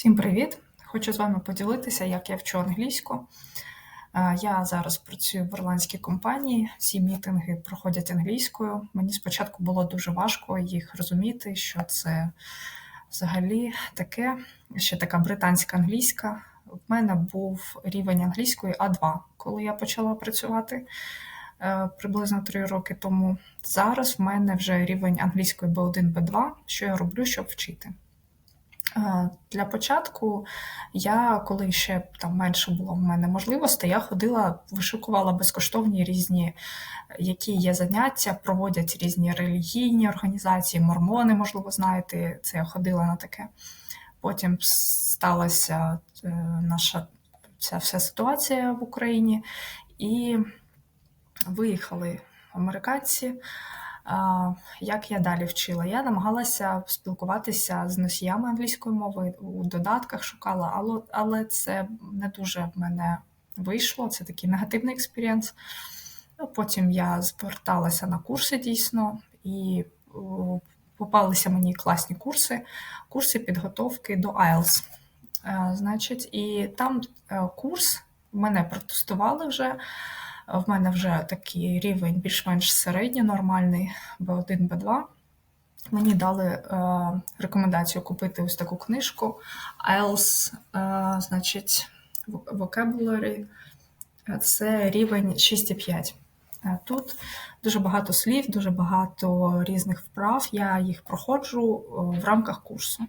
Всім привіт! Хочу з вами поділитися, як я вчу англійську. Е, Я зараз працюю в ірландській компанії, всі мітинги проходять англійською. Мені спочатку було дуже важко їх розуміти, що це взагалі таке, ще така британська англійська. В мене був рівень англійської А2, коли я почала працювати е, приблизно 3 роки тому. Зараз в мене вже рівень англійської B1, B2, що я роблю, щоб вчити. Для початку я, коли ще там менше було в мене можливостей, я ходила, вишукувала безкоштовні різні, які є заняття, проводять різні релігійні організації, мормони, можливо, знаєте, це я ходила на таке. Потім сталася е, наша ця вся ситуація в Україні, і виїхали американці. Як я далі вчила? Я намагалася спілкуватися з носіями англійської мови у додатках, шукала, але, але це не дуже в мене вийшло. Це такий негативний експірієнс. Ну, Потім я зверталася на курси дійсно, і попалися мені класні курси, курси підготовки до IELTS. Е, Значить, і там е, курс мене протестували вже. В мене вже такий рівень більш-менш середній, нормальний B1, B2. Мені дали е, рекомендацію купити ось таку книжку IELTS, е, значить, Vocabulary. Це рівень 6,5. Е, Тут дуже багато слів, дуже багато різних вправ. Я їх проходжу е, в рамках курсу.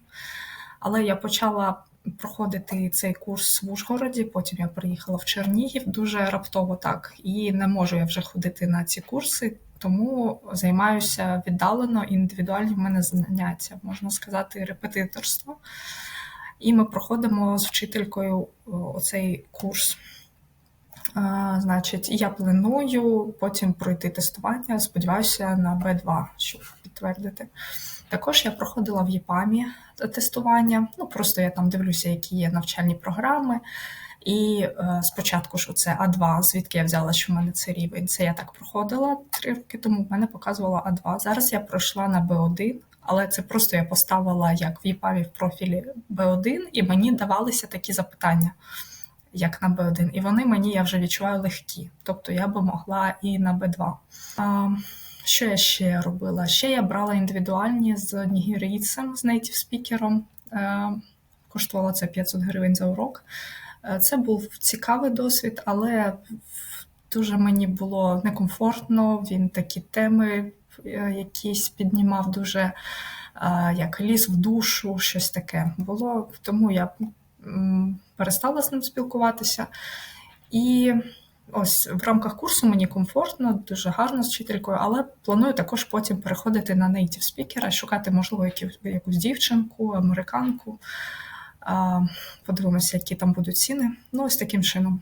Але я почала проходити цей курс в Ужгороді, потім я приїхала в Чернігів дуже раптово так. І не можу я вже ходити на ці курси, тому займаюся віддалено, індивідуальні в мене заняття, можна сказати, репетиторство. І ми проходимо з вчителькою оцей курс. А, Значить, я планую потім пройти тестування. Сподіваюся, на Б2, щоб підтвердити. Також я проходила в ЄПАМі тестування. Ну просто я там дивлюся, які є навчальні програми. І е, спочатку, що це А2, звідки я взяла, що в мене це рівень. Це я так проходила три роки тому. В мене показувала А2. Зараз я пройшла на Б1, але це просто я поставила як в ЄПАМі в профілі Б1, і мені давалися такі запитання як на Б1, і вони мені я вже відчуваю легкі. Тобто я би могла і на Б2. Що я ще робила? Ще я брала індивідуальні з нігерійцем, з нейтів спікером. Коштувало це 500 гривень за урок. Е, це був цікавий досвід, але дуже мені було некомфортно. Він такі теми е, якісь піднімав дуже як ліс в душу, щось таке було. Тому я перестала з ним спілкуватися. І ось в рамках курсу мені комфортно, дуже гарно з вчителькою, але планую також потім переходити на native спікера, шукати, можливо, якусь дівчинку, американку. Подивимося, які там будуть ціни. Ну, ось таким чином.